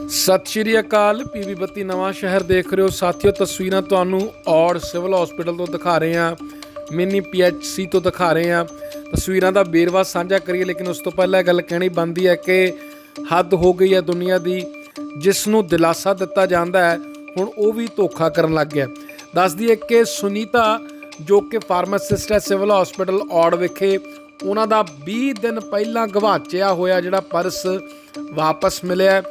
ਸਤਿ ਸ਼੍ਰੀ ਅਕਾਲ, ਪੀਵੀ ਬੱਤੀ ਨਵਾਂ ਸ਼ਹਿਰ ਦੇਖ ਰਹੇ ਹੋ। ਸਾਥੀਓ, ਤਸਵੀਰਾਂ ਤੁਹਾਨੂੰ ਔੜ ਸਿਵਲ ਹਸਪੀਟਲ ਤੋਂ ਦਿਖਾ ਰਹੇ ਹਾਂ। ਮਿਨੀ ਪੀਐਚਸੀ ਤੋਂ ਦਿਖਾ ਰਹੇ ਹਾਂ। ਤਸਵੀਰਾਂ ਦਾ ਬੇਰਵਾ ਸਾਂਝਾ ਕਰੀਏ, ਲੇਕਿਨ ਉਸ ਤੋਂ ਪਹਿਲਾਂ ਇਹ ਗੱਲ ਕਹਿਣੀ ਬਣਦੀ ਹੈ ਕਿ ਹੱਦ ਹੋ ਗਈ ਹੈ ਦੁਨੀਆ ਦੀ, ਜਿਸ ਨੂੰ ਦਿਲਾਸਾ ਦਿੱਤਾ ਜਾਂਦਾ ਹੈ। ਹੁਣ ਉਹ ਵੀ ਧੋਖਾ ਕਰਨ ਲੱਗ ਗਿਆ। ਦੱਸ ਦਈਏ ਕਿ ਸੁਨੀਤਾ, ਜੋ ਕਿ ਫਾਰਮਾਸਿਸਟ ਹੈ ਸਿਵਲ ਹਸਪੀਟਲ ਔੜ ਵਿਖੇ, ਉਹਨਾਂ ਦਾ 20 ਦਿਨ ਪਹਿਲਾਂ ਗਵਾਚਿਆ ਹੋਇਆ ਜਿਹੜਾ ਪਰਸ ਵਾਪਸ ਮਿਲਿਆ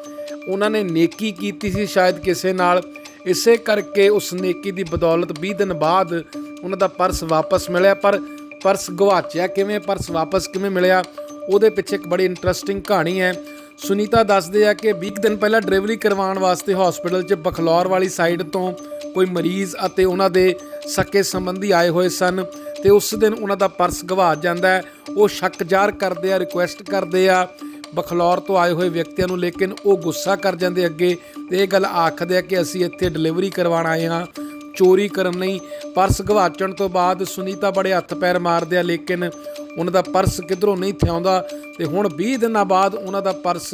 ਉਹਨਾਂ ਨੇ ਨੇਕੀ ਕੀਤੀ ਸੀ ਸ਼ਾਇਦ ਕਿਸੇ ਨਾਲ। ਇਸੇ ਕਰਕੇ ਉਸ ਨੇਕੀ ਦੀ ਬਦੌਲਤ 20 ਦਿਨ ਬਾਅਦ ਉਹਨਾਂ ਦਾ ਪਰਸ ਵਾਪਸ ਮਿਲਿਆ। ਪਰ ਪਰਸ ਗਵਾਚਿਆ ਕਿਵੇਂ, ਪਰਸ ਵਾਪਸ ਕਿਵੇਂ ਮਿਲਿਆ, ਉਹਦੇ ਪਿੱਛੇ ਇੱਕ ਬੜੀ ਇੰਟਰਸਟਿੰਗ ਕਹਾਣੀ ਹੈ। ਸੁਨੀਤਾ ਦੱਸਦੇ ਆ ਕਿ 20 ਦਿਨ ਪਹਿਲਾਂ ਡਿਲੀਵਰੀ ਕਰਵਾਉਣ ਵਾਸਤੇ ਹਸਪੀਟਲ 'ਚ ਬਖਲੌਰ ਵਾਲੀ ਸਾਈਡ ਤੋਂ ਕੋਈ ਮਰੀਜ਼ ਅਤੇ ਉਹਨਾਂ ਦੇ ਸਕੇ ਸੰਬੰਧੀ ਆਏ ਹੋਏ ਸਨ ਤੇ ਉਸ ਦਿਨ ਉਹਨਾਂ ਦਾ ਪਰਸ ਗਵਾ ਜਾਂਦਾ ਹੈ। ਉਹ ਸ਼ੱਕ ਜ਼ਾਹਰ ਕਰਦੇ ਆ ਰਿਕੁਐਸਟ ਕਰਦੇ ਆ ਬਖਲੌਰ ਤੋਂ ਆਏ ਹੋਏ ਵਿਅਕਤੀਆਂ ਨੂੰ ਲੇਕਿਨ ਉਹ ਗੁੱਸਾ ਕਰ ਜਾਂਦੇ ਅੱਗੇ ਤੇ ਇਹ ਗੱਲ ਆਖਦੇ ਆ ਕਿ ਅਸੀਂ ਇੱਥੇ ਡਿਲੀਵਰੀ ਕਰਵਾਉਣ ਆਏ ਹਾਂ, ਚੋਰੀ ਕਰਨ ਨਹੀਂ। ਪਰਸ ਗਵਾਚਣ ਤੋਂ ਬਾਅਦ ਸੁਨੀਤਾ ਬੜੇ ਹੱਥ ਪੈਰ ਮਾਰਦੇ ਆ, ਲੇਕਿਨ ਉਹਨਾਂ ਦਾ ਪਰਸ ਕਿਧਰੋਂ ਨਹੀਂ ਥਿਆਉਂਦਾ ਤੇ ਹੁਣ 20 ਦਿਨਾਂ ਬਾਅਦ ਉਹਨਾਂ ਦਾ ਪਰਸ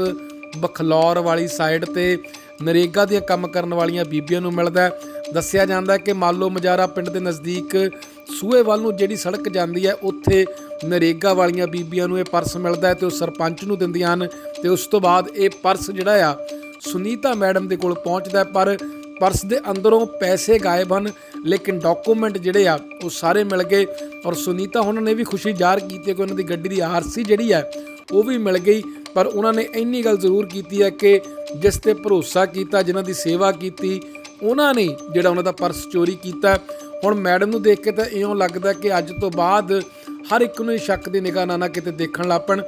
ਬਖਲੌਰ ਵਾਲੀ ਸਾਈਡ ਤੇ ਨਰੇਗਾ ਦੀਆਂ ਕੰਮ ਕਰਨ ਵਾਲੀਆਂ ਬੀਬੀਆਂ ਨੂੰ ਮਿਲਦਾ ਹੈ। ਦੱਸਿਆ ਜਾਂਦਾ ਹੈ ਕਿ ਮਾਲੋ ਮਜਾਰਾ ਪਿੰਡ ਦੇ ਨਜ਼ਦੀਕ ਸੂਏ ਵੱਲ ਨੂੰ ਜਿਹੜੀ ਸੜਕ ਜਾਂਦੀ ਹੈ, ਉੱਥੇ ਨਰੇਗਾ ਵਾਲੀਆਂ ਬੀਬੀਆਂ ਨੂੰ ਇਹ ਪਰਸ ਮਿਲਦਾ ਹੈ ਤੇ ਉਹ ਸਰਪੰਚ ਨੂੰ ਦਿੰਦੀਆਂ ਹਨ ਤੇ ਉਸ ਤੋਂ ਬਾਅਦ ਇਹ ਪਰਸ ਜਿਹੜਾ ਆ, ਸੁਨੀਤਾ ਮੈਡਮ ਦੇ ਕੋਲ ਪਹੁੰਚਦਾ ਪਰ ਪਰਸ ਦੇ ਅੰਦਰੋਂ ਪੈਸੇ ਗਾਇਬ ਹਨ, ਲੇਕਿਨ ਡਾਕੂਮੈਂਟ ਜਿਹੜੇ ਆ, ਉਹ ਸਾਰੇ ਮਿਲ ਗਏ ਔਰ ਸੁਨੀਤਾ ਉਹਨਾਂ ਨੇ ਵੀ ਖੁਸ਼ੀ ਜ਼ਾਹਰ ਕੀਤੀ ਕਿ ਉਹਨਾਂ ਦੀ ਗੱਡੀ ਦੀ ਆਰਸੀ ਜਿਹੜੀ ਹੈ, ਉਹ ਵੀ ਮਿਲ ਗਈ, ਪਰ ਉਹਨਾਂ ਨੇ ਇੰਨੀ ਗੱਲ ਜ਼ਰੂਰ ਕੀਤੀ ਹੈ ਕਿ ਜਿਸ ਤੇ ਭਰੋਸਾ ਕੀਤਾ, ਜਿਨ੍ਹਾਂ ਦੀ ਸੇਵਾ ਕੀਤੀ, ਉਹਨਾਂ ਨੇ ਜਿਹੜਾ ਉਹਨਾਂ ਦਾ ਪਰਸ ਚੋਰੀ ਕੀਤਾ। ਹੁਣ ਮੈਡਮ ਨੂੰ ਦੇਖ ਕੇ ਤਾਂ ਇਉਂ ਲੱਗਦਾ ਕਿ ਅੱਜ ਤੋਂ ਬਾਅਦ ਹਰ ਇੱਕ ਨੂੰ ਇਹ ਸ਼ੱਕ ਦੀ ਨਿਗਾਹ ਨਾਲ ਨਾ ਕਿਤੇ ਦੇਖਣ ਲੱਪਣ।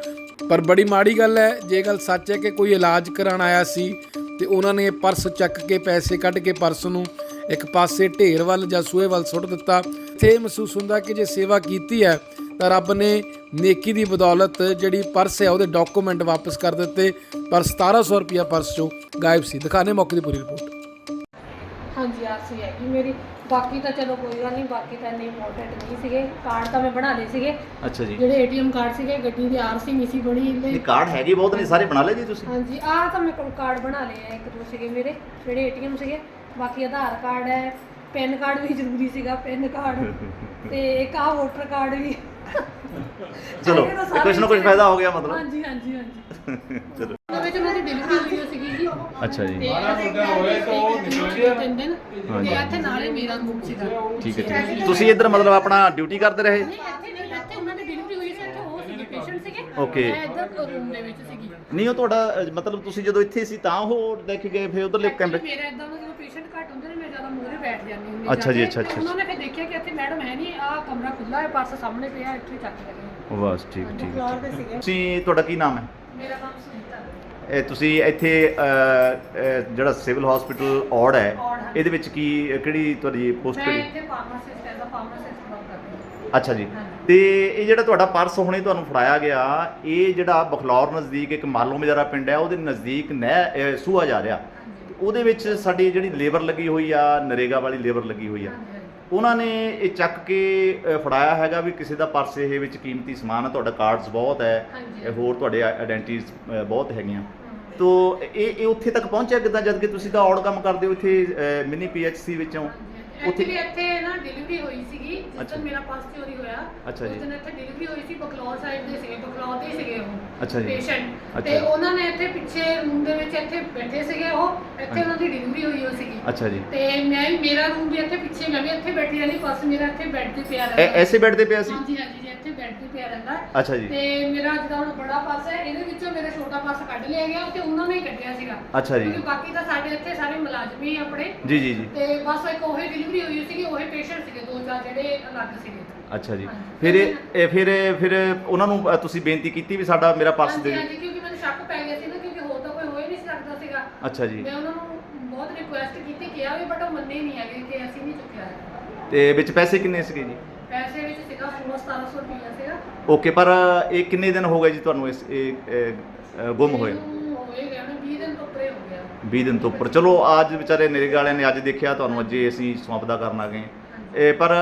ਪਰ ਬੜੀ ਮਾੜੀ ਗੱਲ ਹੈ, ਜੇ ਗੱਲ ਸੱਚ ਹੈ ਕਿ ਕੋਈ ਇਲਾਜ ਕਰਾਉਣ ਆਇਆ ਸੀ ਤੇ ਉਹਨਾਂ ਨੇ ਪਰਸ ਚੱਕ ਕੇ ਪੈਸੇ ਕੱਢ ਕੇ ਪਰਸ ਨੂੰ ਇੱਕ ਪਾਸੇ ਢੇਰ ਵੱਲ ਜਾਂ ਸੂਏ ਵੱਲ ਸੁੱਟ ਦਿੱਤਾ। ਤੇ ਇਹ ਮਹਿਸੂਸ ਹੁੰਦਾ ਕਿ ਜੇ ਸੇਵਾ ਕੀਤੀ ਹੈ, ਤਾਂ ਰੱਬ ਨੇ ਨੇਕੀ ਦੀ ਬਦੌਲਤ ਜਿਹੜੀ ਪਰਸ ਹੈ, ਉਹਦੇ ਡਾਕੂਮੈਂਟ ਵਾਪਸ ਕਰ ਦਿੱਤੇ। ਪਰ 1700 ਰੁਪਿਆ ਪਰਸ ਚੋਂ ਗਾਇਬ ਸੀ। ਦਿਖਾਣੇ ਮੌਕੇ ਦੀ ਪੂਰੀ ਰਿਪੋਰਟ। ਆਰਸੀ ਹੈਗੀ ਮੇਰੀ ਬਾਕੀ ਤਾਂ ਚਲੋ ਕੋਈ ਗੱਲ ਨਹੀਂ ਬਾਕੀ ਤਾਂ ਇੰਨੇ ਇੰਪੋਰਟੈਂਟ ਨਹੀਂ ਸੀਗੇ। ਕਾਰਡ ਤਾਂ ਮੈਂ ਬਣਾ ਲਏ ਸੀਗੇ। ਅੱਛਾ ਜੀ। ਜਿਹੜੇ ਏਟੀਐਮ ਕਾਰਡ ਸੀਗੇ ਗੱਡੀ ਦੀ ਆਰਸੀ ਨਹੀਂ ਸੀ ਬਣੀ ਇਹ ਇਹਦੇ ਕਾਰਡ ਹੈਗੇ ਬਹੁਤ ਨੇ ਸਾਰੇ ਬਣਾ ਲਏ ਜੀ ਤੁਸੀਂ? ਹਾਂਜੀ ਆਹ ਤਾਂ ਮੇਰੇ ਕੋਲ ਕਾਰਡ ਬਣਾ ਲਏ ਆ ਇੱਕ ਦੋ ਸੀਗੇ ਮੇਰੇ ਜਿਹੜੇ ਏਟੀਐਮ ਸੀਗੇ। ਬਾਕੀ ਆਧਾਰ ਕਾਰਡ ਹੈ ਪੈਨ ਕਾਰਡ ਵੀ ਜ਼ਰੂਰੀ ਸੀਗਾ ਪੈਨ ਕਾਰਡ ਤੇ ਇੱਕ ਆਹ ਵੋਟਰ ਕਾਰਡ ਵੀ। ਚਲੋ ਕੁਝ ਨਾ ਕੁਝ ਫਾਇਦਾ ਹੋ ਗਿਆ ਮਤਲਬ। ਹਾਂਜੀ ਹਾਂਜੀ ਹਾਂਜੀ। ਚਲੋ। ਉਹਦੇ ਵਿੱਚ ਮੇਰੀ ਡਿਲੀਵਰੀ ਹੋਈ ਸੀਗੀ ਜੀ। ਅੱਛਾ ਜੀ। ਤੇ ਹੋਏ ਤਾਂ ਉਹ ਨਿਕਲ ਤਿੰਨ ਦਿਨ ਤੇ ਇੱਥੇ ਨਾਲੇ ਮੇਰਾ ਰੂਮ ਸੀਗਾ। ਠੀਕ ਹੈ ਠੀਕ ਹੈ। ਤੁਸੀਂ ਇੱਧਰ ਮਤਲਬ ਆਪਣਾ ਡਿਊਟੀ ਕਰਦੇ ਰਹੇ? ਨਹੀਂ ਇੱਥੇ ਨਹੀਂ ਇੱਥੇ ਉਹਨਾਂ ਦੀ ਡਿਲੀਵਰੀ ਹੋਈ ਸੀ ਇੱਥੇ ਉਹ ਸੀਗੇ ਪੇਸ਼ੈਂਟ ਸੀਗੇ। Okay. ਮੈਂ ਇੱਧਰ ਰੂਮ ਦੇ ਵਿੱਚ ਸੀਗੀ। ਨਹੀਂ ਉਹ ਤੁਹਾਡਾ ਮਤਲਬ ਤੁਸੀਂ ਜਦੋਂ ਇੱਥੇ ਸੀ ਤਾਂ ਉਹ ਦੇਖ ਗਏ ਫਿਰ ਉਧਰਲੇ Actually ਕੈਮਰੇ ਮੇਰਾ ਇਦਾਂ ਦਾ ਜਦੋਂ ਪੇਸ਼ੈਂਟ ਘੱਟ ਹੁੰਦੇ ਨੇ ਮੈਂ ਜ਼ਿਆਦਾ ਮੂਹਰੇ ਬੈਠ ਜਾਂਦੀ ਹੁੰਦੀ ਅੱਛਾ ਜੀ, ਅੱਛਾ, ਅੱਛਾ, ਉਹਨਾਂ ਨੇ ਫਿਰ ਦੇਖਿਆ ਕਿ ਇੱਥੇ ਮੈਡਮ ਹੈ ਨਹੀਂ ਆਹ ਕਮਰਾ ਖੁੱਲਾ ਹੈ ਪਰਸ ਸਾਹਮਣੇ ਪਿਆ ਇੱਥੇ ਚੱਕ ਲਗੇ ਬਸ ਠੀਕ ਠੀਕ ਫਲੋਰ ਦੇ ਸੀਗੇ। ਤੁਸੀਂ ਤੁਹਾਡਾ ਕੀ ਨਾਮ ਹੈ? ਮੇਰਾ ਨਾਮ ਸੁਨੀਤਾ। ਹੈ। ਇਹ ਤੁਸੀਂ ਇੱਥੇ ਜਿਹੜਾ ਸਿਵਲ ਹਸਪੀਟਲ ਔੜ ਹੈ ਔੜ ਹੈ। ਇਹਦੇ ਵਿੱਚ ਕੀ ਕਿਹੜੀ ਤੁਹਾਡੀ ਪੋਸਟ ਮੈਂ ਕਿਹੜੀ? ਇੱਥੇ ਫਾਰਮਾਸਿਸਟ ਐਜ਼ ਅ ਫਾਰਮਾਸਿਸਟ ਕੰਮ ਕਰਦੀ ਹਾਂ। ਅੱਛਾ ਜੀ। ਹਾਂਜੀ। ਤੇ ਇਹ ਜਿਹੜਾ ਤੁਹਾਡਾ ਪਰਸ ਹੁਣੇ ਤੁਹਾਨੂੰ ਫੜਾਇਆ ਗਿਆ ਇਹ ਜਿਹੜਾ ਬਖਲੌਰ ਨਜ਼ਦੀਕ ਇੱਕ ਮਾਲੋ ਮਜਾਰਾ ਪਿੰਡ ਹੈ ਉਹਦੇ ਨਜ਼ਦੀਕ ਨਹਿ ਸੂਆ ਜਾ ਰਿਹਾ। ਤੇ ਉਹਦੇ ਵਿੱਚ ਸਾਡੀ ਜਿਹੜੀ ਲੇਬਰ ਲੱਗੀ ਹੋਈ ਆ ਨਰੇਗਾ ਵਾਲੀ ਲੇਬਰ ਲੱਗੀ ਹੋਈ ਆ। ਹਾਂਜੀ, ਹਾਂਜੀ। ਉਹਨਾਂ ਨੇ ਇਹ ਚੱਕ ਕੇ ਫੜਾਇਆ ਹੈਗਾ ਵੀ ਕਿਸੇ ਦਾ ਪਰਸ ਇਹ ਵਿੱਚ ਕੀਮਤੀ ਸਮਾਨ ਹੈ ਤੁਹਾਡਾ ਕਾਰਡਸ ਬਹੁਤ ਹੈ ਹਾਂਜੀ। ਇਹ ਹੋਰ ਤੁਹਾਡੇ ਆਇਡੈਂਟੀਜ਼ ਬਹੁਤ ਹੈਗੀਆਂ। ਤੋ ਇਹ ਇਹ ਉੱਥੇ ਤੱਕ ਪਹੁੰਚਿਆ ਕਿੱਦਾਂ ਜਦ ਕਿ ਤੁਸੀਂ ਤਾਂ ਔੜ ਕੰਮ ਕਰਦੇ ਹੋ ਇੱਥੇ ਮਿਨੀ ਪੀਐਚਸੀ ਵਿੱਚੋਂ? ਐਕਚੁਅਲੀ ਇੱਥੇ ਨਾ ਡਿਲੀਵਰੀ ਹੋਈ ਸੀਗੀ ਜਿਸ ਅੱਛਾ। ਦਿਨ ਮੇਰਾ ਪਰਸ ਚੋਰੀ ਹੋਇਆ ਅੱਛਾ ਜੀ। ਉਸ ਦਿਨ ਇੱਥੇ ਡਿਲੀਵਰੀ ਹੋਈ ਸੀ ਬਕਲੌਰ ਸਾਈਡ ਦੇ ਸੀਗੇ ਬਕਲੌਰ ਦੇ ਹੀ ਸੀਗੇ ਉਹ ਅੱਛਾ ਜੀ। ਪੇਸ਼ੈਂਟ ਅੱਛਾ। ਤੇ ਉਹਨਾਂ ਨੇ ਇੱਥੇ ਪਿੱਛੇ ਰੂਮ ਦੇ ਵਿੱਚ ਇੱਥੇ ਬੈਠੇ ਸੀਗੇ ਉਹ ਇੱਥੇ ਉਹਨਾਂ ਦੀ ਡਿਲੀਵਰੀ ਹੋਈ ਹੋਈ ਸੀਗੀ ਅੱਛਾ ਜੀ ਤੇ ਮੈਂ ਵੀ ਮੇਰਾ ਰੂਮ ਵੀ ਇੱਥੇ ਪਿੱਛੇ ਮੈਂ ਵੀ ਇੱਥੇ ਬੈਠੀ ਰਹਿੰਦੀ ਪਰਸ ਮੇਰਾ ਇੱਥੇ ਬੈੱਡ ਤੇ ਪਿਆ ਐ- ਐਸੇ ਬੈੱਡ ਤੇ ਪਿਆ ਸੀ ਹਾਂਜੀ ਹਾਂਜੀ ਜੀ ਪਿਆ ਰਹਿੰਦਾ ਅੱਛਾ ਜੀ। ਤੇ ਮੇਰਾ ਜਿਹੜਾ ਹੁਣ ਬੜਾ ਪਰਸ ਹੈ ਇਹਦੇ ਵਿੱਚੋਂ ਮੇਰਾ ਛੋਟਾ ਪਰਸ ਕੱਢ ਲਿਆ ਗਿਆ ਤੇ ਉਹਨਾਂ ਨੇ ਹੀ ਕੱਢਿਆ ਸੀਗਾ। ਅੱਛਾ ਜੀ। ਕਿਉਂਕਿ ਬਾਕੀ ਤਾਂ ਸਾਡੇ ਇੱਥੇ ਸਾਰੇ ਮੁਲਾਜ਼ਮ ਹੀ ਆ ਆਪਣੇ। ਜੀ ਜੀ ਜੀ। ਤੇ ਬਸ ਇੱਕ ਉਹੀ ਡਿਲੀਵਰੀ ਹੋਈ ਸੀਗੀ ਉਹੀ ਪੇਸ਼ੈਂਟ ਸੀਗੇ ਦੋ ਚਾਰ ਜਿਹੜੇ ਅਲੱਗ ਸੀਗੇ। ਅੱਛਾ ਜੀ। ਹਾਂਜੀ। ਫਿਰ ਇਹ ਇਹ ਫਿਰ ਇਹ- ਫਿਰ ਉਹਨਾਂ ਨੂੰ ਅ, ਤੁਸੀਂ ਬੇਨਤੀ ਕੀਤੀ ਵੀ ਸਾਡਾ ਮੇਰਾ ਪਰਸ ਹਾਂਜੀ ਦੇ ਹਾਂਜੀ ਕਿਉਂਕਿ ਮੈਨੂੰ ਸ਼ੱਕ ਪੈ ਗਿਆ ਸੀ ਨਾ ਕਿਉਂਕਿ ਹੋਰ ਤਾਂ ਕੋਈ ਹੋ ਹੀ ਨਹੀਂ ਸਕਦਾ ਸੀਗਾ। ਅੱਛਾ ਜੀ। ਮੈਂ ਉਹਨਾਂ ਨੂੰ ਬਹੁਤ ਰਿਕੁਐਸਟ ਕੀਤੀ ਕਿਹਾ ਵੀ ਬਟ ਉਹ ਮੰਨੇ ਨਹੀਂ ਹੈਗੇ ਕਿ ਅਸੀਂ ਨਹੀਂ ਚੁੱਕਿਆ। ਹੈ ਤੇ ਵਿੱਚ ਪੈਸੇ ਕਿੰਨੇ ਸੀਗੇ ਜੀ? ਸੀਗਾ 16 1700 ਰੁਪਈਆ ਸੀਗਾ। ਓਕੇ ਪਰ ਇਹ ਕਿੰਨੇ ਦਿਨ ਹੋ ਗਏ ਜੀ ਤੁਹਾਨੂੰ ਇਸ ਇਹ ਗੁੰਮ ਹੋਏ? ਮੈਨੂੰ ਹੋਏ ਗਏ ਨਾ 20 ਦਿਨ ਤੋਂ ਉੱਪਰ ਹੋ ਗਿਆ। 20 ਦਿਨ ਤੋਂ ਉੱਪਰ। ਚਲੋ ਅੱਜ ਵਿਚਾਰੇ ਨਰੇਗਾ ਵਾਲਿਆਂ ਨੇ ਅੱਜ ਦੇਖਿਆ ਤੁਹਾਨੂੰ ਅੱਜ ਹੀ ਅਸੀਂ ਸਮਾਪਦਾ ਕਰਨ ਆ ਗਏ। ਇਹ ਪਰ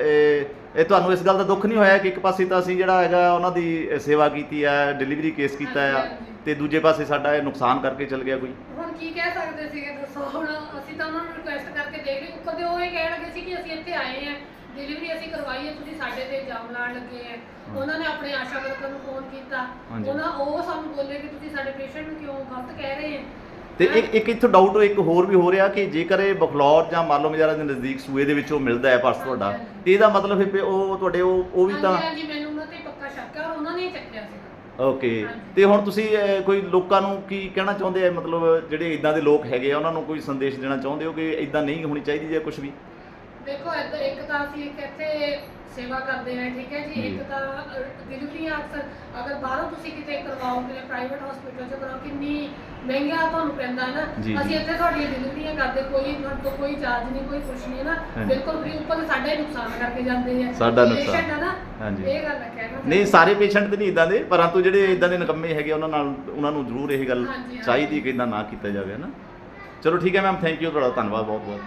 ਇਹ ਇਹ ਤੁਹਾਨੂੰ ਇਸ ਗੱਲ ਦਾ ਦੁੱਖ ਨਹੀਂ ਹੋਇਆ ਕਿ ਇੱਕ ਪਾਸੇ ਤਾਂ ਅਸੀਂ ਜਿਹੜਾ ਹੈਗਾ ਉਹਨਾਂ ਦੀ ਸੇਵਾ ਕੀਤੀ ਹੈ ਡਿਲੀਵਰੀ ਕੇਸ ਕੀਤਾ ਹਾਂਜੀ। ਤੇ ਦੂਜੇ ਪਾਸੇ ਸਾਡਾ ਇਹ ਨੁਕਸਾਨ ਕਰਕੇ ਚਲ ਗਿਆ ਕੋਈ? ਹੁਣ ਕੀ ਕਹਿ ਸਕਦੇ ਸੀਗੇ ਦੱਸੋ ਹੁਣ ਅਸੀਂ ਤਾਂ ਉਹਨਾਂ ਨੂੰ ਰਿਕੁਐਸਟ ਕਰਕੇ ਦੇਖ ਲਈ ਉਹ ਇਹ ਕਹਿਣ ਲੱਗੇ ਸੀ ਕਿ ਅਸੀਂ ਇੱਥੇ ਆਏ ਆ ਡਿਲੀਵਰੀ ਅਸੀਂ ਕਰਵਾਈ ਹੈ ਤੁਸੀਂ ਸਾਡੇ ਤੇ ਇਲਜ਼ਾਮ ਲਾਉਣ ਲੱਗੇ ਆ ਉਹਨਾਂ ਨੇ ਆਪਣੇ ਆਸ਼ਾ ਵਰਕਰ ਨੂੰ ਫੋਨ ਕੀਤਾ। ਹਾਂਜੀ। ਉਹਨਾਂ ਉਹ ਸਾਨੂੰ ਬੋਲੇ ਕਿ ਤੁਸੀਂ ਸਾਡੇ ਪੇਸ਼ੈਂਟ ਨੂੰ ਕਿਉਂ ਗਲਤ ਕਹਿ ਰਹੇ ਆ ਤੇ ਇੱਕ ਇੱਕ ਇੱਥੋਂ ਡਾਊਟ ਇੱਕ ਹੋਰ ਵੀ ਹੋ ਰਿਹਾ ਕਿ ਜੇਕਰ ਇਹ ਬਖਲੌਰ ਜਾਂ ਮਾਲੋ ਮਜਾਰਾ ਦੇ ਨਜ਼ਦੀਕ ਸੂਏ ਦੇ ਵਿੱਚੋਂ ਮਿਲਦਾ ਹੈ ਪਰਸ ਤੁਹਾਡਾ ਤੇ ਇਹਦਾ ਮਤਲਬ ਫਿਰ ਉਹ ਤੁਹਾਡੇ ਉਹ ਉਹ ਵੀ ਤਾਂ ਹਾਂਜੀ ਹਾਂਜੀ ਮੈਨੂੰ ਉਹਨਾਂ ਤੇ ਪੱਕਾ ਸ਼ੱਕ ਹੈ ਔਰ ਉਹਨਾਂ ਨੇ ਹੀ ਚੱਕਿਆ ਸੀਗਾ ਓਕੇ। ਤੇ ਹੁਣ ਤੁਸੀਂ ਅਹ, ਕੋਈ ਲੋਕਾਂ ਨੂੰ ਕੀ ਕਹਿਣਾ ਚਾਹੁੰਦੇ ਆ? ਮਤਲਬ ਜਿਹੜੇ ਇਦਾਂ ਦੇ ਲੋਕ ਹੈਗੇ ਆ ਉਹਨਾਂ ਨੂੰ ਕੋਈ ਸੰਦੇਸ਼ ਦੇਣਾ ਚਾਹੁੰਦੇ ਹੋ ਕਿ ਇਦਾਂ ਨਹੀਂ ਹੋਣੀ ਚਾਹੀਦੀ ਜਾਂ ਕੁਝ ਵੀ? ਦੇਖੋ ਇੱਧਰ ਇੱਕ ਤਾਂ ਅਸੀਂ ਇੱਕ ਇੱਥੇ ਸੇਵਾ ਕਰਦੇ ਹਾਂ ਠੀਕ ਹੈ ਜੀ। ਇੱਕ ਤਾਂ ਡਿਲੀਵਰੀ ਅਕਸਰ ਅਗਰ ਬਾਹਰੋਂ ਤੁਸੀਂ ਕਿਤੇ ਕਰਵਾਓਗੇ ਪ੍ਰਾਈਵੇਟ ਹਸਪੀਟਲ 'ਚ ਕਰਾਓ ਕਿੰਨੀ ਮਹਿੰਗਾ ਤੁਹਾਨੂੰ ਪੈਂਦਾ ਨਾ। ਅਸੀਂ ਇੱਥੇ ਤੁਹਾਡੀਆਂ ਡਿਲੀਵਰੀਆਂ ਕਰਦੇ ਕੋਈ ਤੁਹਾਡੇ ਤੋਂ ਕੋਈ ਚਾਰਜ ਨਹੀਂ ਕੋਈ ਕੁਛ ਨਹੀਂ ਨਾ। ਬਿਲਕੁਲ ਫ੍ਰੀ ਉੱਪਰ ਸਾਡਾ ਹੀ ਨੁਕਸਾਨ ਕਰਕੇ ਜਾਂਦੇ ਆ ਸਾਡਾ ਨੁਕਸਾਨ। ਹੈ ਨਾ ਹਾਂਜੀ। ਇਹ ਗੱਲ ਕਹਿਣਾ ਨਹੀਂ ਸਾਰੇ ਪੇਸ਼ੈਂਟ ਤੇ ਨਹੀਂ ਇਦਾਂ ਦੇ ਪਰੰਤੂ ਜਿਹੜੇ ਇਦਾਂ ਦੇ ਨਕੰਮੇ ਹੈਗੇ ਉਹਨਾਂ ਨਾਲ ਉਹਨਾਂ ਨੂੰ ਜ਼ਰੂਰ ਇਹ ਗੱਲ। ਚਾਹੀਦੀ ਕਿ ਇਦਾਂ ਨਾ ਕੀਤਾ ਜਾਵੇ ਨਾ ਚਲੋ ਠੀਕ ਹੈ ਮੈਮ ਥੈਂਕ ਯੂ ਤੁਹਾਡਾ ਧੰਨਵਾਦ ਬਹੁਤ ਬਹੁਤ